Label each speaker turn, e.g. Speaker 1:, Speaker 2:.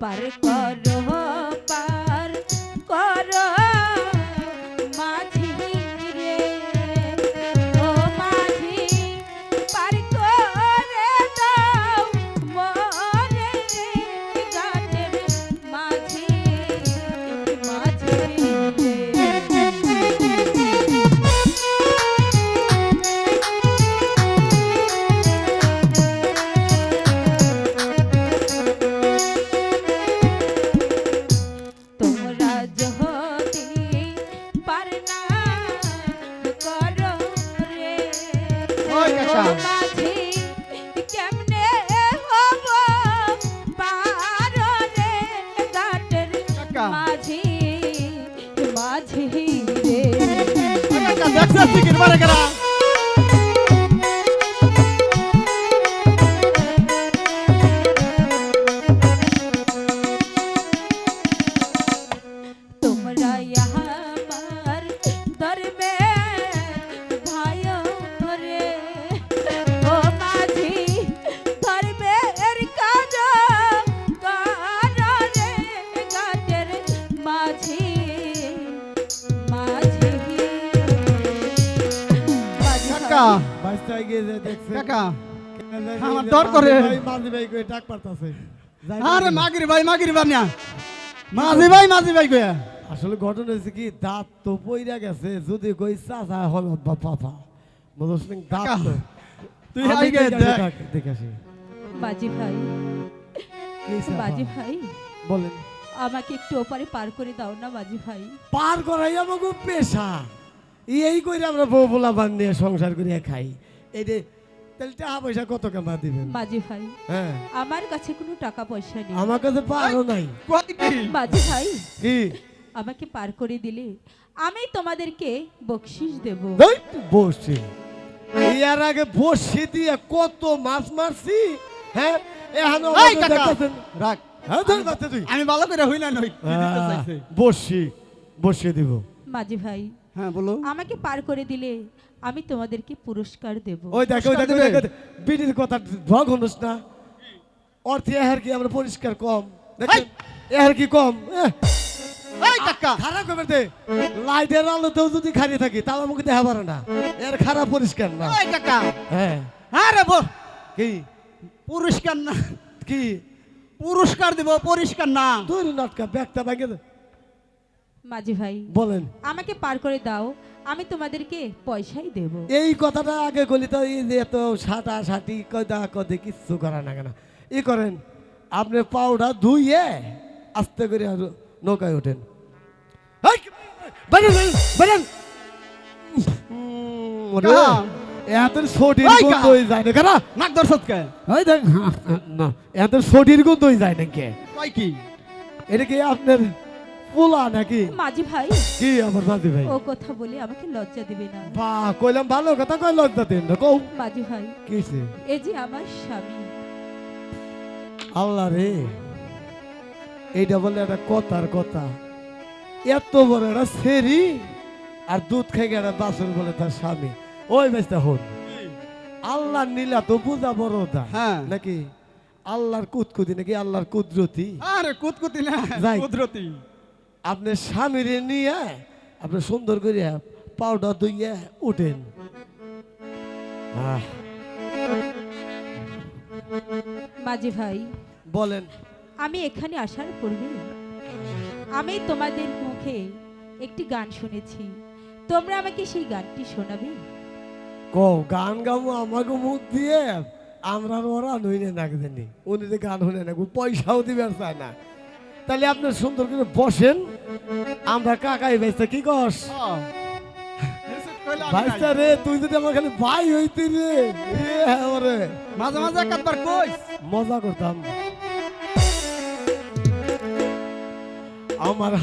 Speaker 1: পার করো
Speaker 2: দেখছ টিকিট মারে কেনা
Speaker 1: তোমরা
Speaker 2: কাকা
Speaker 3: বাইশটায় গিয়ে যে দেখছে
Speaker 2: কাকা আমার ডর করে।
Speaker 3: মাঝি ভাই, মাঝি ডাক পারতাছে
Speaker 2: আরে মাগির ভাই মাগির বানিয়া মাঝি ভাই মাঝি ভাই কয়া
Speaker 3: আসলে ঘটনা হয়েছে কি দাঁত তো পইরা গেছে যদি কই চাচা বা পাপা। দাঁত তো।
Speaker 2: তুই
Speaker 3: দেখ
Speaker 1: মাঝি ভাই? মাঝি ভাই।
Speaker 3: বলেন।
Speaker 1: আমাকে একটু ওপারে পার করে দাও না মাঝি ভাই।
Speaker 3: পার করাই আমাকে পেশা। এই করে আমরা বউ পোলা বান নিয়ে সংসার করিয়া খাই। এই যে তাহলে টাকা পয়সা কত কামা দিবেন?
Speaker 1: মাঝি ভাই
Speaker 3: হ্যাঁ।
Speaker 1: আমার কাছে কোনো টাকা পয়সা নেই।
Speaker 3: আমার কাছে পারও নাই।
Speaker 2: কই কি
Speaker 1: মাঝি ভাই
Speaker 3: কি?
Speaker 1: আমাকে পার করে দিলে আমি তোমাদেরকে বকশিস দেব।
Speaker 3: বসছি ইয়ার আগে বসে দিয়ে কত মাছ মারছি হ্যাঁ? এখানে
Speaker 2: রাখ।
Speaker 3: হ্যাঁ ধর
Speaker 2: আমি ভালো করে হই না নই। চাইছে?
Speaker 3: বসি বসিয়ে দিব।
Speaker 1: মাঝি ভাই
Speaker 2: হ্যাঁ বলো।
Speaker 1: আমাকে পার করে দিলে আমি তোমাদেরকে পুরস্কার দেব।
Speaker 3: ওই দেখ ওই দেখ বিটির কথা ভগ হনুস না। অর্থে এহার কি আমরা পরিষ্কার কম? দেখেন এহার কি কম? খারাপ করে দে লাইটের আলোতেও যদি খারিয়ে থাকি তাও আমাকে দেখা পারে না। এর খারাপ পরিষ্কার না। হ্যাঁ।
Speaker 2: হ্যাঁ রে
Speaker 3: কি?
Speaker 2: পুরস্কার না।
Speaker 3: কি?
Speaker 2: পুরস্কার দিব পরিষ্কার না।
Speaker 3: তোর নাটকা ব্যাগটা ব্যাগে।
Speaker 1: মাঝি ভাই
Speaker 3: বলেন।
Speaker 1: আমাকে পার করে দাও আমি তোমাদেরকে পয়সাই দেব।
Speaker 3: এই কথাটা আগে গলি তো এই যে এত সাটা সাটি কদা কদে কিচ্ছু করা না। কেন ই করেন আপনি পাউডার ধুইয়ে আস্তে করে আর নৌকায় ওঠেন। শরীর যায় না কেন
Speaker 2: নাক দর্শক কে?
Speaker 3: ওই দেখ না শরীর
Speaker 2: কি?
Speaker 3: এটা কি আপনার পোলা নাকি?
Speaker 1: মাঝি ভাই।
Speaker 3: কি আমার মাঝি ভাই?
Speaker 1: ও কথা বলে আমাকে লজ্জা দিবে না।
Speaker 3: বা কইলাম ভালো কথা কই লজ্জা দেন না কও।
Speaker 1: মাঝি ভাই
Speaker 3: কিছে
Speaker 1: এই যে আমার স্বামী।
Speaker 3: আল্লাহ রে এইটা বলে একটা কথার কথা। এত বড় একটা সেরি আর দুধ খেয়ে একটা বাসন বলে তার স্বামী। ওই বেচটা হন। আল্লাহ নীলা তো বুঝা বড়দা
Speaker 2: হ্যাঁ।
Speaker 3: নাকি? আল্লাহর কুতকুতি নাকি আল্লাহর কুদরতি?
Speaker 2: আরে কুতকুতি না
Speaker 3: যাই।
Speaker 2: কুদরতি।
Speaker 3: আপনি স্বামীরে নিয়ে আপনি সুন্দর করে পাউডার ধুইয়ে উঠেন।
Speaker 1: মাঝি ভাই
Speaker 3: বলেন।
Speaker 1: আমি এখানে আসার পূর্বে আমি তোমাদের মুখে একটি গান শুনেছি। তোমরা আমাকে সেই গানটি শোনাবে?
Speaker 3: কো গান গাবো আমাকে মুখ দিয়ে। আমরা ওরা নইনে নাক দেনি উনি গান শুনে না পয়সাও দিবে চায় না। তাহলে আপনি সুন্দর করে বসেন। আমরা কাকাই ভাইসা কি কস? ভাইসা রে তুই যদি আমার খালি ভাই হইতি রে হ্যাঁ
Speaker 2: মাঝে মাঝে একবার কইস।
Speaker 3: মজা করতাম। আমার